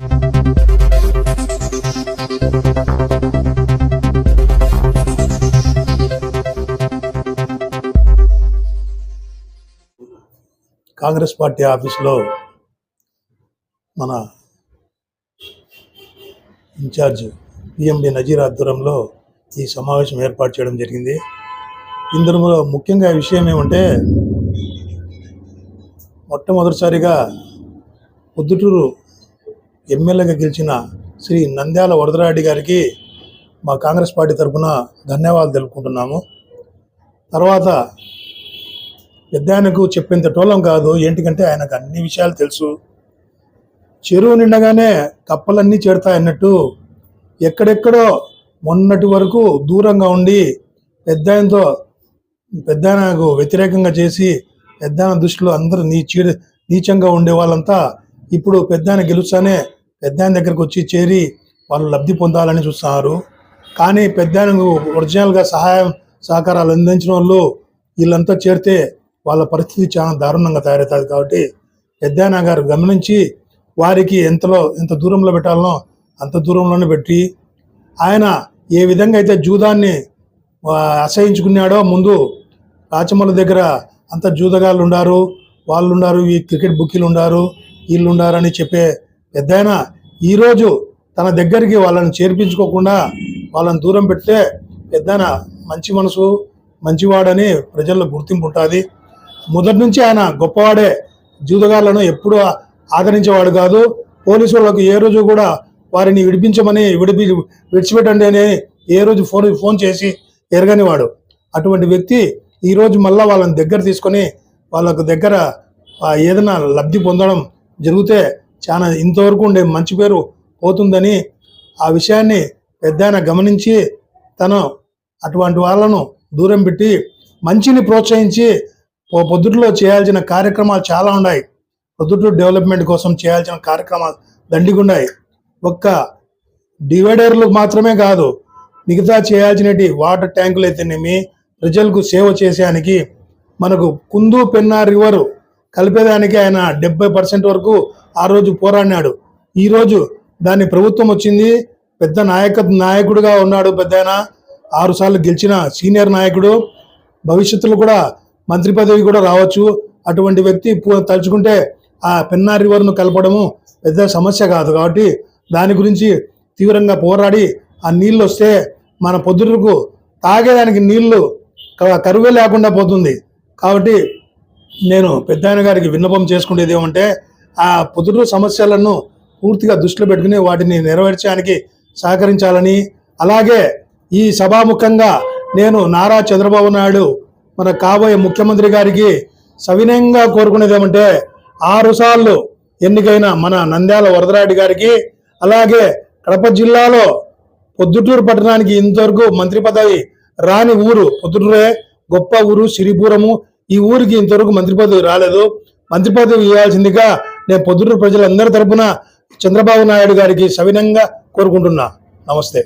Congress party ఆఫీస్లో మన incharge PMD Nazir ఆధ్వర్యంలో ఈ సమావేశం ఏర్పాటు చేయడం జరిగింది. ఇందులో ముఖ్యంగా విషయం ఏమంటే మొట్టమొదటిసారిగా పొద్దుటూరు ఎమ్మెల్యేగా గెలిచిన శ్రీ నంద్యాల వరదరాడి గారికి మా కాంగ్రెస్ పార్టీ తరఫున ధన్యవాదాలు తెలుపుకుంటున్నాము. తర్వాత పెద్ద ఆయనకు చెప్పేంత టోలం కాదు ఏంటికంటే ఆయనకు అన్ని విషయాలు తెలుసు. చెరువు నిండగానే కప్పలన్నీ చేరుతాయన్నట్టు ఎక్కడెక్కడో మొన్నటి వరకు దూరంగా ఉండి పెద్ద ఆయనతో పెద్ద వ్యతిరేకంగా చేసి పెద్దయన దృష్టిలో అందరూ నీ చీడ నీచంగా ఉండే వాళ్ళంతా ఇప్పుడు పెద్దాయన గెలుస్తానే పెద్దాయన దగ్గరకు వచ్చి చేరి వాళ్ళు లబ్ధి పొందాలని చూస్తున్నారు కానీ పెద్దాయనకు ఒరిజినల్గా సహాయం సహకారాలు అందించిన వాళ్ళు వీళ్ళంతా చేరితే వాళ్ళ పరిస్థితి చాలా దారుణంగా తయారవుతుంది కాబట్టి పెద్దాయన గారు గమనించి వారికి ఎంతలో ఎంత దూరంలో పెట్టాలనో అంత దూరంలోనే పెట్టి ఆయన ఏ విధంగా అయితే జూదాన్ని అసహించుకున్నాడో ముందు రాచమల్ల దగ్గర అంత జూదగాళ్ళు ఉండారు వాళ్ళు ఉన్నారు ఈ క్రికెట్ బుక్కీలు ఉండారు వీళ్ళు ఉండారని చెప్పే ఎద్దైనా ఈరోజు తన దగ్గరికి వాళ్ళని చేర్పించుకోకుండా వాళ్ళని దూరం పెడితే పెద్దాయన మంచి మనసు మంచివాడని ప్రజల్లో గుర్తింపు ఉంటుంది. మొదటి నుంచి ఆయన గొప్పవాడే. జూదగాళ్ళను ఎప్పుడూ ఆదరించేవాడు కాదు. పోలీసు వాళ్ళకు ఏ రోజు కూడా వారిని విడిపించమని విడిపి విడిచిపెట్టండి అని ఏ రోజు ఫోన్ ఫోన్ చేసి ఎరగనివాడు. అటువంటి వ్యక్తి ఈ రోజు వాళ్ళని దగ్గర తీసుకొని వాళ్ళకు దగ్గర ఏదైనా లబ్ధి పొందడం జరిగితే చాలా ఇంతవరకు ఉండే మంచి పేరు పోతుందని ఆ విషయాన్ని పెద్ద గమనించి తను అటువంటి వాళ్ళను దూరం పెట్టి మంచిని ప్రోత్సహించి పొద్దుట్లో చేయాల్సిన కార్యక్రమాలు చాలా ఉన్నాయి. పొద్దుటూరు డెవలప్మెంట్ కోసం చేయాల్సిన కార్యక్రమాలు దండిగున్నాయి ఒక్క డివైడర్లు మాత్రమే కాదు మిగతా చేయాల్సినవి వాటర్ ట్యాంకులు అయితేనేమి ప్రజలకు సేవ చేసేదానికి మనకు కుందు పెన్నా రివర్ కలిపేదానికి ఆయన డెబ్బై పర్సెంట్ వరకు ఆ రోజు పోరాడినాడు. ఈరోజు దాన్ని దాని ప్రభుత్వం వచ్చింది. పెద్ద నాయక నాయకుడిగా ఉన్నాడు పెద్ద ఆయన గెలిచిన సీనియర్ నాయకుడు. భవిష్యత్తులో కూడా మంత్రి పదవి కూడా రావచ్చు. అటువంటి వ్యక్తి తలుచుకుంటే ఆ పెన్నా రివర్ను కలపడము పెద్ద సమస్య కాదు. కాబట్టి దాని గురించి తీవ్రంగా పోరాడి ఆ నీళ్ళు వస్తే మన పొద్దుటకు తాగేదానికి నీళ్ళు కరువే లేకుండా పోతుంది. కాబట్టి నేను పెద్దాయన గారికి విన్నపం చేసుకునేది ఏమంటే ఆ పొద్దుటూరు సమస్యలను పూర్తిగా దృష్టిలో పెట్టుకుని వాటిని నెరవేర్చడానికి సహకరించాలని అలాగే ఈ సభాముఖంగా నేను నారా చంద్రబాబు నాయుడు మన కాబోయే ముఖ్యమంత్రి గారికి సవినయంగా కోరుకునేది ఏమంటే ఆరుసార్లు ఎన్నికైన మన నంద్యాల వరదరాయుడు గారికి అలాగే కడప జిల్లాలో పొద్దుటూరు పట్టణానికి ఇంతవరకు మంత్రి పదవి రాని ఊరు పొద్దుటూరే గొప్ప ఊరు సిరిపురము ఈ ఊరికి ఇంతవరకు మంత్రి పదవి రాలేదు. మంత్రి పదవి ఇవ్వాల్సిందిగా నేను పొద్దున్న ప్రజలందరి తరపున చంద్రబాబు నాయుడు గారికి సవినంగా కోరుకుంటున్నా. నమస్తే.